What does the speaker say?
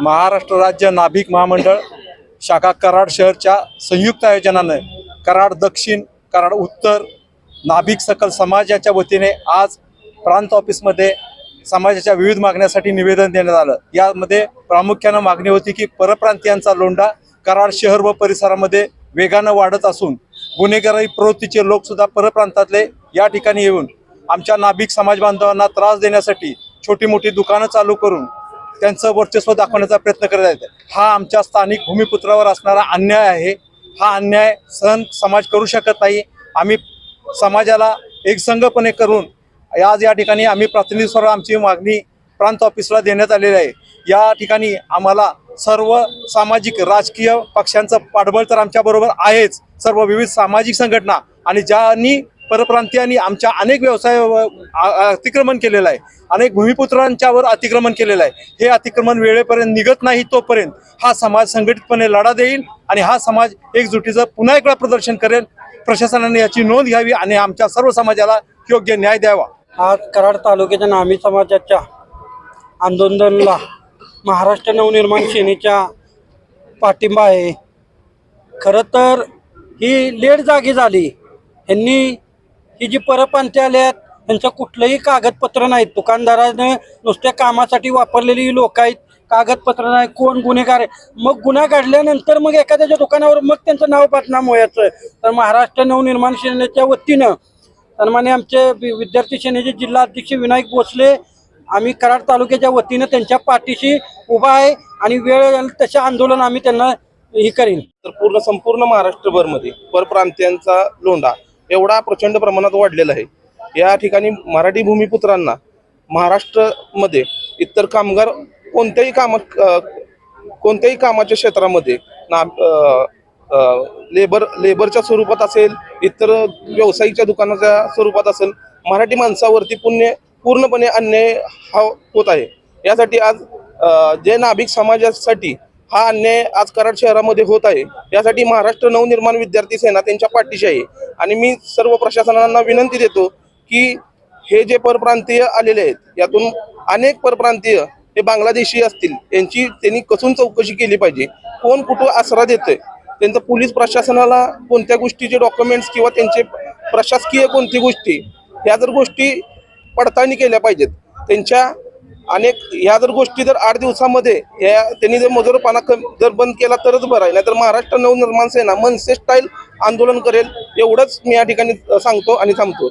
महाराष्ट्र राज्य नाभिक महामंडळ शाखा कराड शहरच्या संयुक्त आयोजनानं कराड दक्षिण कराड उत्तर नाभिक सकल समाजाच्या वतीने आज प्रांत ऑफिसमध्ये समाजाच्या विविध मागण्यासाठी निवेदन देण्यात आलं. यामध्ये प्रामुख्यानं मागणी होती की परप्रांतीयांचा लोंढा कराड शहर व परिसरामध्ये वेगानं वाढत असून गुन्हेगारी प्रवृत्तीचे लोकसुद्धा परप्रांतातले या ठिकाणी येऊन आमच्या नाभिक समाज बांधवांना त्रास देण्यासाठी छोटी मोठी दुकानं चालू करून त्यांचं वर्चस्व दाखवण्याचा प्रयत्न करत आहेत. हा आमच्या स्थानिक भूमिपुत्रावर असणारा अन्याय आहे. हा अन्याय सहन समाज करू शकत नाही. आम्ही समाजाला एकसंघपणे करून आज या ठिकाणी आम्ही प्रतिनिधीस्वर आमची मागणी प्रांत ऑफिसला देण्यात आलेली आहे. या ठिकाणी आम्हाला सर्व सामाजिक राजकीय पक्षांचं पाठबळ तर आमच्याबरोबर आहेच. सर्व विविध सामाजिक संघटना आणि ज्यांनी परप्रांतीयांनी आमच्या अनेक व्यवसाय अतिक्रमण केलेलं आहे. अनेक भूमिपुत्रांच्यावर अतिक्रमण केलेलं आहे. हे अतिक्रमण वेळेपर्यंत निघत नाही तोपर्यंत हा समाज संघटितपणे लढा देईल आणि हा समाज एकजुटीचं पुन्हा एकदा प्रदर्शन करेल. प्रशासनाने याची नोंद घ्यावी आणि आमच्या सर्व समाजाला योग्य न्याय द्यावा. आज कराड तालुक्याच्या नामी समाजाच्या आंदोलनाला महाराष्ट्र नवनिर्माण सेनेच्या पाठिंबा आहे. खरं तर ही लेट जागी झाली. ह्यांनी ही जी परप्रांती आल्यात त्यांचं कुठलंही कागदपत्र नाहीत. दुकानदाराने नुसत्या कामासाठी वापरलेली लोक आहेत. कागदपत्र नाही कोण गुन्हेगार आहे? मग गुन्हा घडल्यानंतर मग एखाद्याच्या दुकानावर मग त्यांचं नाव बदनाम व्हायचं. तर महाराष्ट्र नवनिर्माण सेनेच्या वतीनं सन्माने आमचे विद्यार्थी सेनेचे जिल्हा अध्यक्ष विनायक भोसले आम्ही कराड तालुक्याच्या वतीनं त्यांच्या पाठीशी उभा आहे आणि वेळ तसे आंदोलन आम्ही त्यांना हे करीन. तर पूर्ण संपूर्ण महाराष्ट्रभरमध्ये परप्रांतीयांचा लोंढा एवढा प्रचंड प्रमाणात वाढलेला आहे. या ठिकाणी मराठी भूमिपुत्रांना महाराष्ट्रामध्ये इतर कामगार कोणत्याही कामा कोणत्याही कामाच्या क्षेत्रामध्ये ना लेबर लेबरच्या स्वरूपात असेल इतर व्यावसायिकच्या दुकानाच्या स्वरूपात असेल मराठी माणसावरती पुण्य पूर्णपणे अन्याय हा होत आहे. यासाठी आज जे नाभिक समाजासाठी हा अन्याय आज कराड शहरामध्ये होत आहे. यासाठी महाराष्ट्र नवनिर्माण विद्यार्थी सेना त्यांच्या पाठीशी आहे. आणि मी सर्व प्रशासनांना विनंती देतो की हे जे परप्रांतीय आलेले आहेत यातून अनेक परप्रांतीय हे बांगलादेशी असतील यांची त्यांनी कसून चौकशी केली पाहिजे. कोण कुठं आसरा देतोय? त्यांचं पोलीस प्रशासनाला कोणत्या गोष्टीचे डॉक्युमेंट्स किंवा त्यांचे प्रशासकीय कोणती गोष्टी ह्या जर गोष्टी पडताळणी केल्या पाहिजेत त्यांच्या अनेक ह्या जर गोष्टी जर आठ दिवसामध्ये या त्यांनी जर मजुरपणा कम जर बंद केला तरच बरं आहे. नाहीतर महाराष्ट्र नवनिर्माण सेना मनसे स्टाईल आंदोलन करेल एवढंच मी या ठिकाणी सांगतो आणि थांबतो.